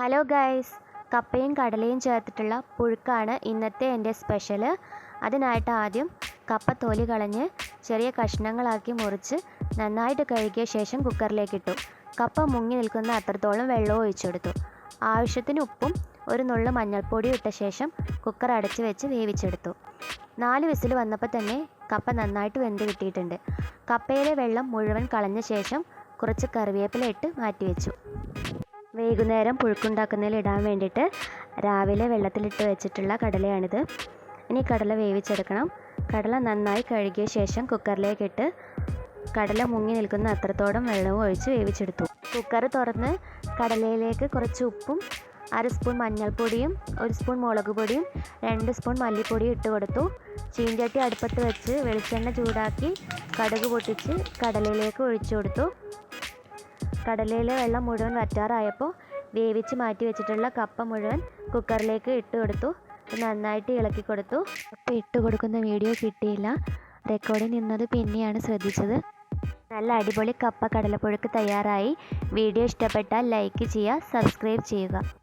Hello guys കപ്പയും കടലയും ചേർത്തിട്ടുള്ള പുഴുക്കാണ് ഇന്നത്തെ എന്റെ സ്പെഷ്യൽ അതിനായിട്ട് ആദ്യം കപ്പ തൊലി കളഞ്ഞ് ചെറിയ കഷ്ണങ്ങളാക്കി മുറിച്ച് നന്നായിട്ട് കഴുകിയ ശേഷം കുക്കറിലേക്ക് ഇട്ടു. കപ്പ മുങ്ങി നിൽക്കുന്ന അത്രത്തോളം വെള്ളം ഒഴിച്ചെടുത്തു ആവശ്യത്തിന് ഉപ്പും ഒരു നുള്ളു മഞ്ഞൾപ്പൊടിയും ഇട്ട ശേഷം കുക്കർ അടച്ച് വെച്ച് വേവിച്ചെടുത്തു. നാല് വിസിൽ വന്നപ്പോൾ തന്നെ കപ്പ നന്നായിട്ട് വെന്ത് കിട്ടിയിട്ടുണ്ട്. കപ്പയിലെ വെള്ളം മുഴുവൻ കളഞ്ഞ ശേഷം കുറച്ച് കറിവേപ്പില ഇട്ട് മാറ്റി വെച്ചു വൈകുന്നേരം പുഴുക്കുണ്ടാക്കുന്നതിൽ ഇടാൻ വേണ്ടിയിട്ട് രാവിലെ വെള്ളത്തിലിട്ട് വെച്ചിട്ടുള്ള കടലയാണിത്. ഇനി കടല വേവിച്ചെടുക്കണം. കടല നന്നായി കഴുകിയ ശേഷം കുക്കറിലേക്കിട്ട് കടല മുങ്ങി നിൽക്കുന്ന അത്രത്തോളം വെള്ളവും ഒഴിച്ച് വേവിച്ചെടുത്തു. കുക്കർ തുറന്ന് കടലയിലേക്ക് കുറച്ച് ഉപ്പും അര സ്പൂൺ മഞ്ഞൾപ്പൊടിയും ഒരു സ്പൂൺ മുളക് പൊടിയും രണ്ട് സ്പൂൺ മല്ലിപ്പൊടിയും ഇട്ട് കൊടുത്തു. ചീഞ്ചട്ടി അടുപ്പത്ത് വെച്ച് വെളിച്ചെണ്ണ ചൂടാക്കി കടുക് പൊട്ടിച്ച് കടലയിലേക്ക് ഒഴിച്ചു കൊടുത്തു. കടലയിലെ വെള്ളം മുഴുവൻ വറ്റാറായപ്പോൾ വേവിച്ച് മാറ്റി വെച്ചിട്ടുള്ള കപ്പ മുഴുവൻ കുക്കറിലേക്ക് ഇട്ട് കൊടുത്തു. നന്നായിട്ട് ഇളക്കി കൊടുത്തു. അപ്പോൾ ഇട്ട് കൊടുക്കുന്ന വീഡിയോ കിട്ടിയില്ല. റെക്കോർഡിൽ നിന്നത് പിന്നെയാണ് ശ്രദ്ധിച്ചത്. നല്ല അടിപൊളി കപ്പ കടലപ്പുഴുക്ക് തയ്യാറായി. വീഡിയോ ഇഷ്ടപ്പെട്ടാൽ ലൈക്ക് ചെയ്യുക സബ്സ്ക്രൈബ് ചെയ്യുക.